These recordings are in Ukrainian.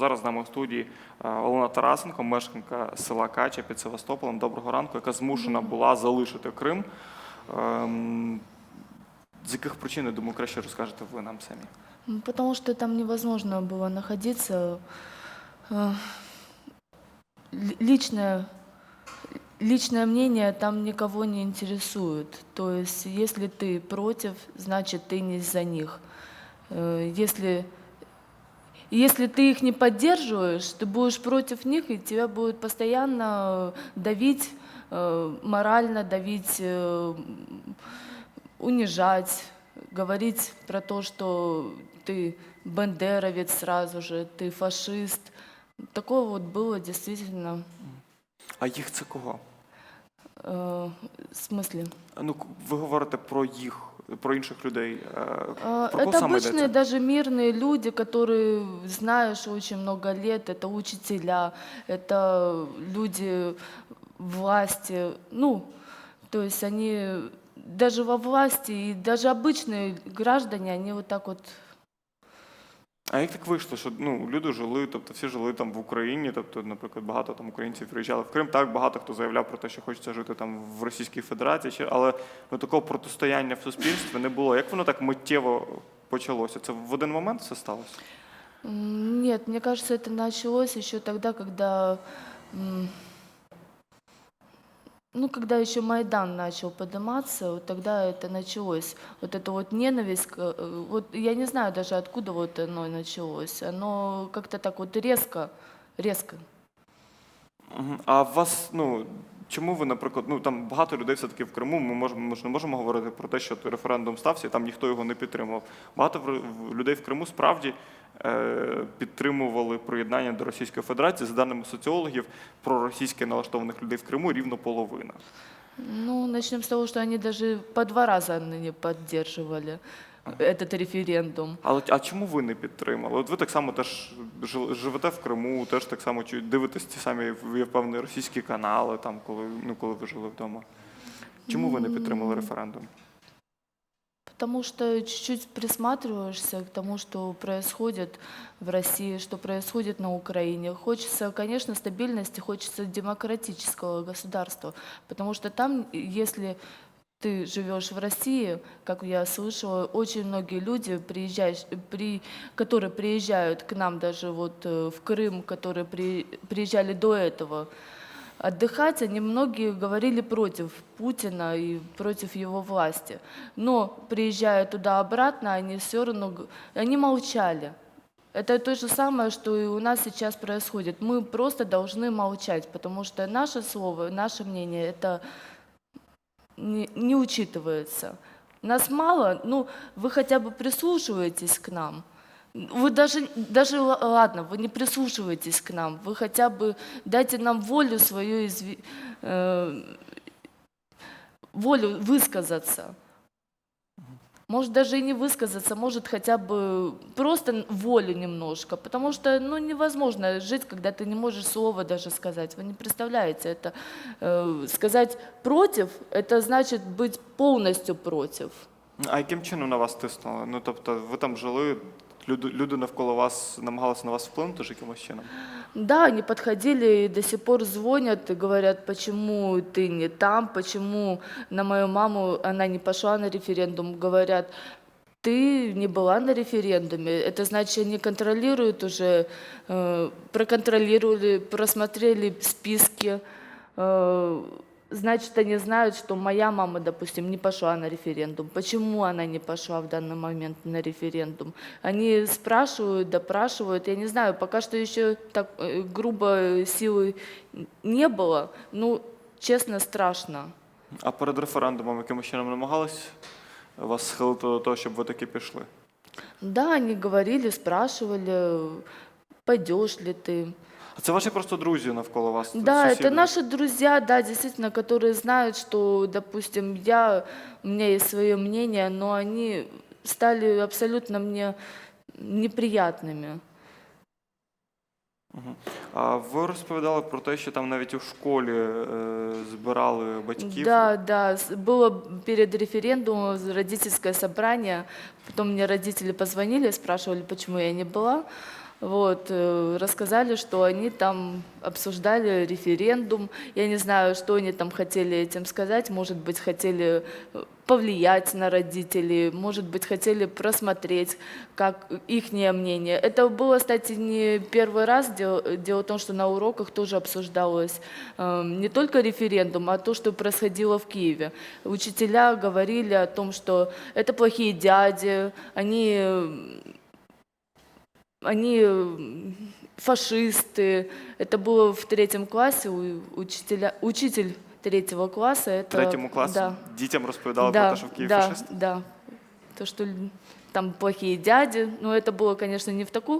зараз з нами у студії е, Олена Тарасенко, мешканка села Кача під Севастополем. Доброго ранку, яка змушена була залишити Крим. Ем, З яких причин, я думаю, краще розкажете ви нам самі. М, Потому что там невозможно было находиться. Э, ли- Личное, личное мнение там никого не интересует. То есть, если ты против, значит, ты не за них. Э, Если, если ты их не поддерживаешь, ты будешь против них, и тебя будут постоянно давить, э, морально давить, э, унижать, говорить про то, что ты бандеровец сразу же, ты фашист. Такое вот было действительно А їх це кого? э, в смысле. Ну, к- ви говорите про їх, про інших людей. Е, Э, Про кого Это саме обычные, йдеться? даже мирные люди, которые знаешь очень много лет, это учителя, это люди власти, ну, то есть они даже во власти, и даже обычные граждане, они вот так вот а як так вийшло, що ну, люди жили, тобто всі жили там в Україні, тобто, наприклад, багато там українців приїжджали в Крим, так багато хто заявляв про те, що хочеться жити там в Російській Федерації, але ну, такого протистояння в суспільстві не було. Як воно так миттєво почалося? Це в один момент все сталося? М, Нет, мне кажется, началось еще тогда, когда, м, ну, когда еще Майдан начал подниматься, вот тогда это началось. Вот эта вот ненависть, к- э, вот я не знаю даже откуда вот оно началось. Оно как-то так вот резко, резко. Мгм. А вас, ну чому ви, наприклад, ну там багато людей все-таки в Криму. Ми можемо ми ж не можемо говорити про те, що той референдум стався, і там ніхто його не підтримував. Багато в- в- людей в Криму справді е, підтримували приєднання до Російської Федерації. За даними соціологів, проросійськи налаштованих людей в Криму рівно половина. Ну, начнем с того, что они даже по два раза не поддерживали этот референдум. Але а чому ви не підтримали? От ви так само теж живете в Криму, теж так само дивитесь ті самі, я впевнений, російські канали, там коли ну коли ви жили вдома. Чому ви не підтримали референдум? Потому что чуть-чуть присматриваешься к тому, что происходит в России, что происходит на Украине. Хочется, конечно, стабильности, хочется демократического государства. Потому что там, если ты живешь в России, как я слышала, очень многие люди, при, которые приезжают к нам даже вот э, в Крым, которые при, приезжали до этого, отдыхать, они многие говорили против Путина и против его власти. Но приезжая туда-обратно, они все равно, г- они молчали. Это то же самое, что и у нас сейчас происходит. Мы просто должны молчать, потому что наше слово, наше мнение, это не, не учитывается. Нас мало, ну, вы хотя бы прислушиваетесь к нам. Вы даже, даже ладно, вы не прислушиваетесь к нам, вы хотя бы дайте нам волю свою, изви- э, волю высказаться. Может даже и не высказаться, может хотя бы просто волю немножко, потому что ну, невозможно жить, когда ты не можешь слова даже сказать. Вы не представляете, это э, сказать против, это значит быть полностью против. А яким чином на вас тиснули? Ну тобто, ви там жили, люди, люди навколо вас намагалися на вас вплинути ж якимось чином? Да, они подходили и до сих пор звонят и говорят, почему ты не там, почему на мою маму она не пошла на референдум. Говорят, ты не была на референдуме. Это значит, они контролируют уже, э, проконтролировали, просмотрели списки. э, значит, они знают, что моя мама, допустим, не пошла на референдум. Почему она не пошла в данный момент на референдум? Они спрашивают, допрашивают. Я не знаю, пока что еще так э, грубо силы не было. Ну, честно, страшно. А перед референдумом якимось чином намагались вас схилити до того, щоб ви таки пішли? Да, они говорили, спрашивали, пойдешь ли ты. А це ваші просто друзі навколо вас? Да, сусіди? это наши друзья, да, действительно, которые знают, что, допустим, я, у меня есть свое мнение, но они стали абсолютно мне неприятными. Мгм. А ви розповідали про те, що там навіть у школі е, збирали батьків. Да, да, с- было перед референдумом родительское собрание, потом мне родители позвонили, спрашивали, почему я не была. Вот, э, рассказали, что они там обсуждали референдум. Я не знаю, что они там хотели этим сказать. Может быть, хотели э, повлиять на родителей, может быть, хотели просмотреть, как их мнение. Это было, кстати, не первый раз. Дело, дело в том, что на уроках тоже обсуждалось э, не только референдум, а то, что происходило в Киеве. Учителя говорили о том, что это плохие дяди, они э, они м, фашисты. Это было в третьем классе у учителя, учитель третьего класса. В Это, третьому класі Да, дітям розповідали да, про те, що в Києві да, фашист. да. То, что л- там плохие дяди. Но это было, конечно, не в, таку,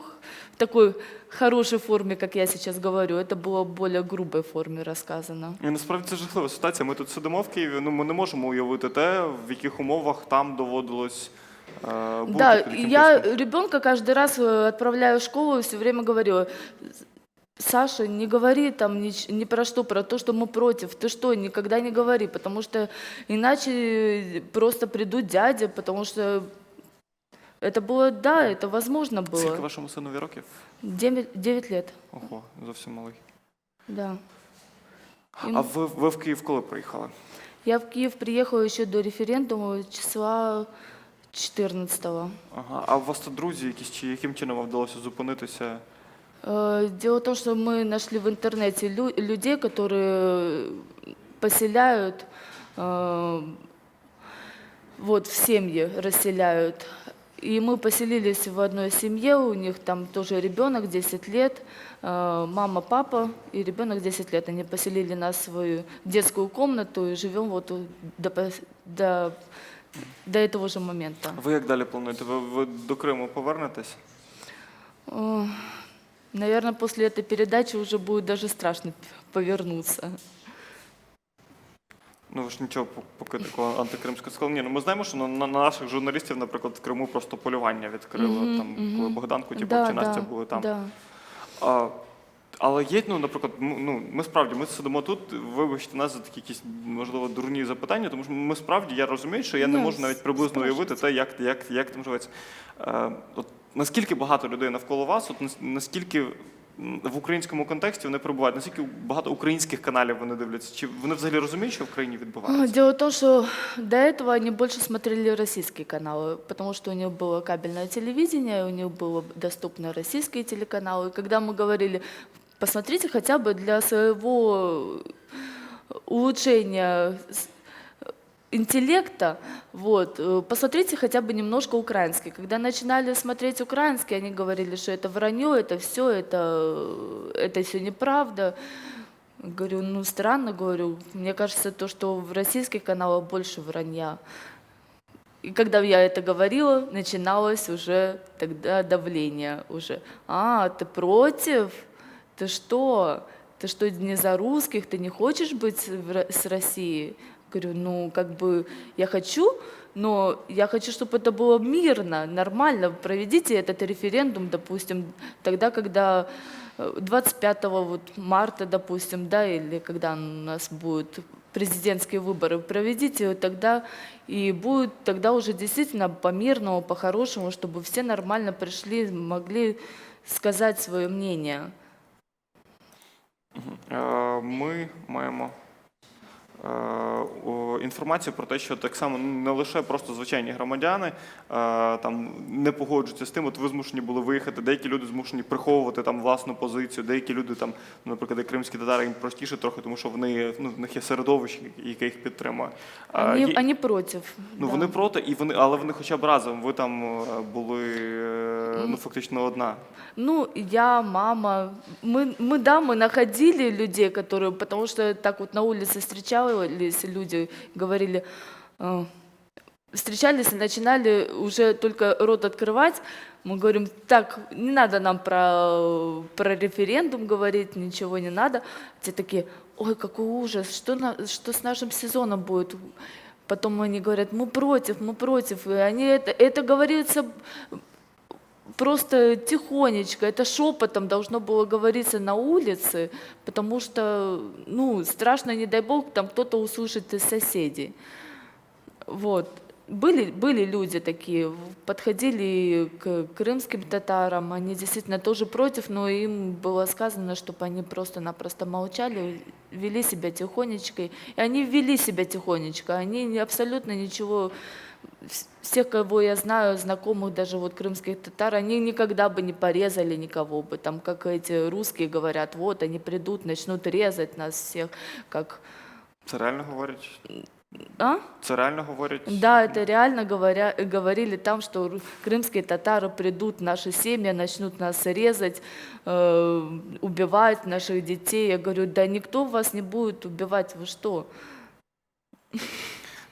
в такой хорошей форме, как я сейчас говорю. Это было в более грубой форме рассказано. І насправді це жахлива ситуація. Ми тут сидимо в Києві. Ну ми не можемо уявити те, в яких умовах там доводилось е, бути Да, під яким я тиском. ребенка каждый раз э, отправляю в школу и все время говорю, Саша, не говори там ни, ни про что, про то, что мы против. Ты что, никогда не говори, потому что иначе просто придут дяди, потому что это было, да, это возможно Скільки было. вашому синові років? 9, 9 лет, Ого, зовсім малий. да. И А ви, ви в Київ коли приїхали? Я в Киев приехала еще до референдума числа 14-го. Ага. А у вас тут друзі якісь чи яким чином вам вдалося зупинитися? Э, Дело в том, что мы нашли в интернете лю- людей, которые поселяют, э, вот в семьи расселяют. И мы поселились в одной семье, у них там тоже ребенок 10 лет, э, мама, папа и ребенок 10 лет. Они поселили нас в свою детскую комнату и живем вот у- до, пос- до, до этого же момента. Ви як далі плануєте? Ви, ви до Криму повернетесь? Наверное, после этой передачи уже будет даже страшно повернуться. Ну ви ж нічого поки такого антикримського сказали. Ні, ну ми знаємо, що на, на наших журналістів, наприклад, в Криму просто полювання відкрили. Мгм, там, мгм. коли Богдан Кутєпов Да, чи Настя да, були там. Да. А, але є, ну, наприклад, м- ну, ми справді ми сидимо тут, вибачте нас за такі якісь, можливо, дурні запитання, тому що ми справді, я розумію, що я не Ні, можу навіть приблизно уявити те, як, як, як там живеться. Е, от, наскільки багато людей навколо вас, от, нас- наскільки м, в українському контексті вони перебувають, наскільки багато українських каналів вони дивляться? Чи вони взагалі розуміють, що в країні А, відбувається? Дело в том, что до этого они больше смотрели российские каналы, потому что у них было кабельное телевидение, у них было доступны российские телеканалы. И когда мы говорили, посмотрите хотя бы для своего улучшения интеллекта, вот, э, посмотрите хотя бы немножко украинский. Когда начинали смотреть украинский, они говорили, что это вранье, это все, это, это все неправда. Говорю, ну странно, говорю, мне кажется, то, что в российских каналах больше вранья. И когда я это говорила, начиналось уже тогда давление уже. А, ты против? Ты что? Ты что, не за русских? Ты не хочешь быть в Ро- с Россией? Говорю, ну, как бы я хочу, но я хочу, чтобы это было мирно, нормально. Проведите этот референдум, допустим, тогда, когда э, 25 вот марта, допустим, да, или когда у нас будут президентские выборы, проведите его тогда, и будет тогда уже действительно по-мирному, по-хорошему, чтобы все нормально пришли, могли сказать свое мнение. Е, Ми маємо інформацію про те, що так само ну, не лише просто звичайні громадяни е, там не погоджуються з тим. От ви змушені були виїхати. Деякі люди змушені приховувати там власну позицію. Деякі люди там, ну, наприклад, як кримські татари їм простіше трохи, тому що вони ну в них є середовище, яке їх підтримує. Е, Они, є- они против. Ну да. вони проти, і вони, але вони хоча б разом. Ви там е, були е, ну фактично одна. Ну, я, мама. Мы, мы, да, мы находили людей, которые, потому что так вот на улице Встречались люди, говорили, э, встречались и начинали уже только рот открывать. Мы говорим, так, не надо нам про, про референдум говорить, ничего не надо. Те такие, ой, какой ужас, что, на, что с нашим сезоном будет? Потом они говорят, мы против, мы против. И они это, это говорится просто тихонечко, это шепотом должно было говориться на улице, потому что, ну, страшно, не дай бог, там кто-то услышит из соседей. Вот. были, были люди такие, подходили к крымским татарам, они действительно тоже против, но им было сказано, чтобы они просто-напросто молчали, вели себя тихонечко. И они вели себя тихонечко, они абсолютно ничего всех, кого я знаю, знакомых даже вот крымских татар, они никогда бы не порезали никого бы, там, как эти русские говорят, вот, они придут, начнут резать нас всех, как... Це реально говорять? А? Це реально говорять? Да, это реально говоря, говорили там, что ру- крымские татары придут в наши семьи, начнут нас резать, э, убивать наших детей. Я говорю, да никто вас не будет убивать, вы что?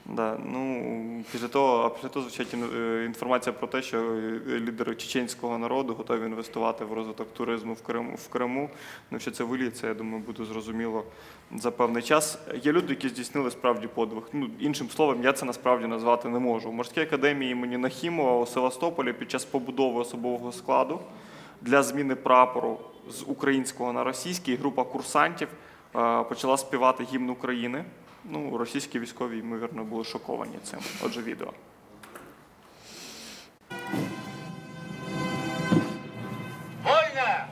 Да, ну після того, а після того звучить е, інформація про те, що е, лідери чеченського народу готові інвестувати в розвиток туризму в Криму в Криму. Ну що це виліється, я думаю, буде зрозуміло за певний час. Є люди, які здійснили справді подвиг. Ну іншим словом, я це насправді назвати не можу. У морській академії імені Нахімова у Севастополі під час побудови особового складу для зміни прапору з українського на російський група курсантів е, почала співати гімн України. Ну, російські військові, ймовірно, були шоковані цим. Отже, відео. Вольно!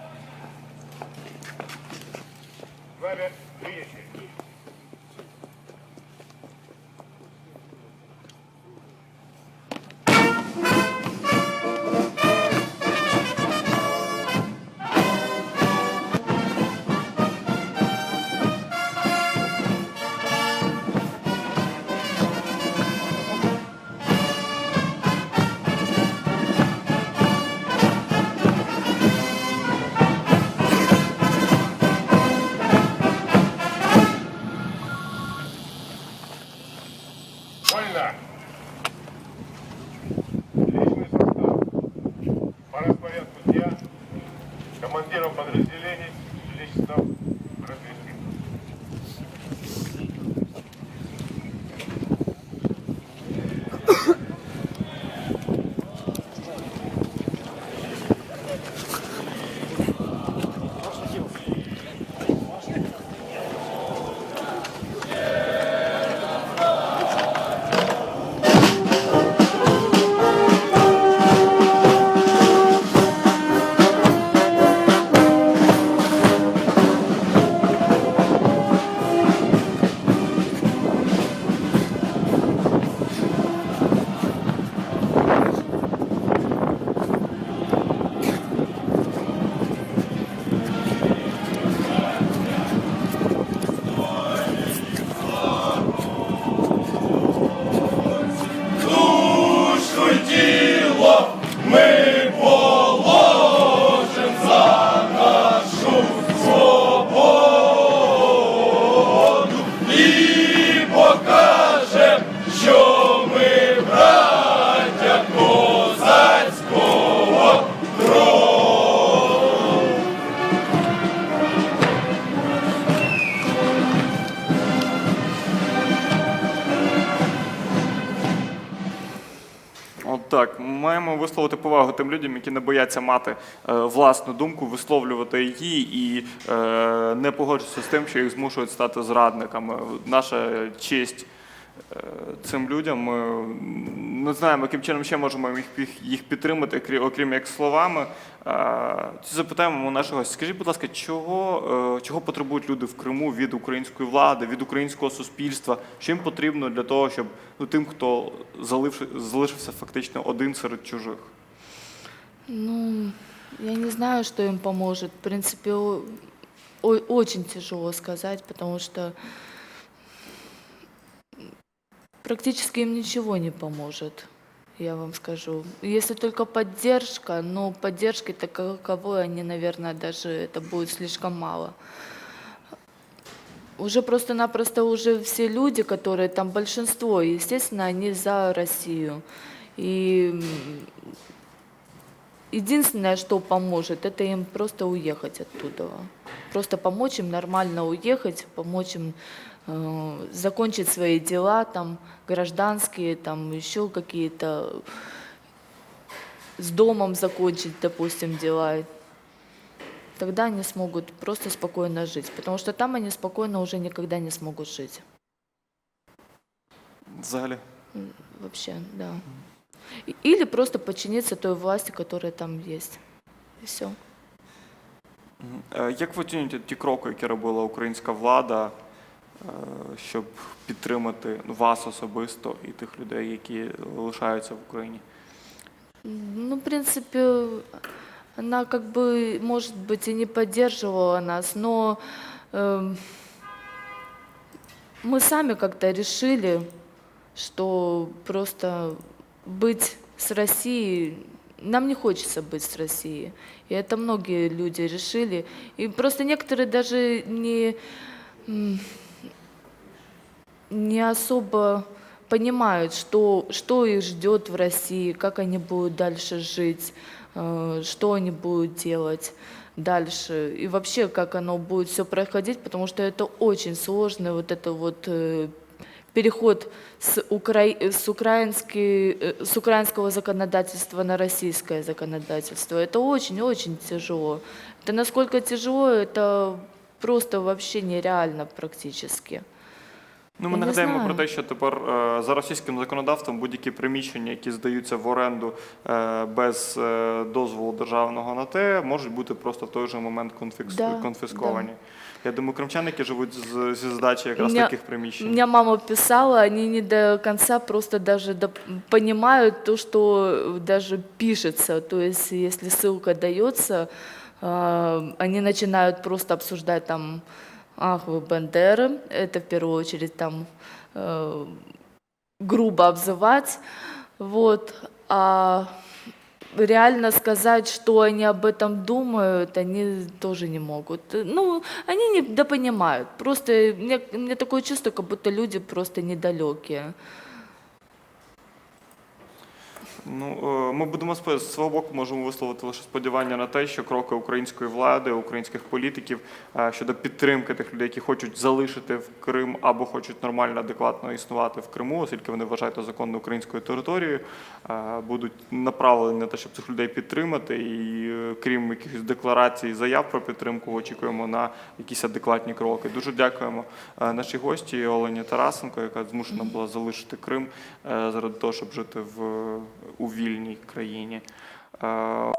Висловити повагу тим людям, які не бояться мати е, власну думку, висловлювати її і е, не погоджуватися з тим, що їх змушують стати зрадниками. Наша честь цим людям. Ми не знаємо, яким чином ще можемо їх, підтримати, окрім як словами. Е, Запитаємо у нашого. Скажіть, будь ласка, чого, е, чого потребують люди в Криму від української влади, від українського суспільства? Що їм потрібно для того, щоб ну, тим, хто залишився фактично один серед чужих? Ну, я не знаю, что им поможет. В принципе, очень тяжело сказать, потому что практически им ничего не поможет, я вам скажу. Если только поддержка, но поддержки таковой они, наверное, даже это будет слишком мало. Уже просто-напросто уже все люди, которые там большинство, естественно, они за Россию. И Единственное, что поможет, это им просто уехать оттуда. Просто помочь им нормально уехать, помочь им закончить свои дела, там, гражданские, там, еще какие-то, с домом закончить, допустим, дела. Тогда они смогут просто спокойно жить, потому что там они спокойно уже никогда не смогут жить. Взагалі. Вообще, да. Или просто подчиниться той власти, которая там есть. И все. Як ви оцінюєте ті кроки, які робила українська влада, щоб підтримати ну, вас особисто і тих людей, які лишаються в Україні? Ну, в принципе, она как бы, может быть, и не поддерживала нас, но эм, мы сами как-то решили, что просто быть с Россией, нам не хочется быть с Россией. И это многие люди решили. И просто некоторые даже не, м, не особо понимают, что, что их ждет в России, как они будут дальше жить, э, что они будут делать дальше и вообще как оно будет все происходить, потому что это очень сложно, вот это вот э, переход с, укра... с, украинский... э, с украинского законодательства на российское законодательство. Это очень-очень тяжело. Это насколько тяжело, это просто вообще нереально практически. Ну, ми Я не нагадаємо знаю. про те, що тепер е, за російським законодавством будь-які приміщення, які здаються в оренду е, без е, дозволу державного на те, можуть бути просто в той же момент конфікс... Да, конфісковані. Я думаю, кримчани, які живуть з, зі здачі якраз Меня- таких приміщень. Меня мама писала, они не до конца просто даже понимают то, что даже пишется. То есть, если ссылка дается, а, они начинают просто обсуждать там, ах, вы Бандеры, это в первую очередь там э, грубо обзывать, вот, а реально сказать, что они об этом думают, они тоже не могут. Ну, они не допонимают. Просто мне, мне такое чувство, как будто люди просто недалекие. Ну, е, ми будемо з свого боку можемо висловити лише сподівання на те, що кроки української влади, українських політиків е, щодо підтримки тих людей, які хочуть залишити в Крим або хочуть нормально, адекватно існувати в Криму, оскільки вони вважають це законно українською територією, е, будуть направлені на те, щоб цих людей підтримати. І крім якихось декларацій, заяв про підтримку, очікуємо на якісь адекватні кроки. Дуже дякуємо нашій гості Олені Тарасенко, яка змушена була залишити Крим заради того, щоб жити в у вільній країні. Е,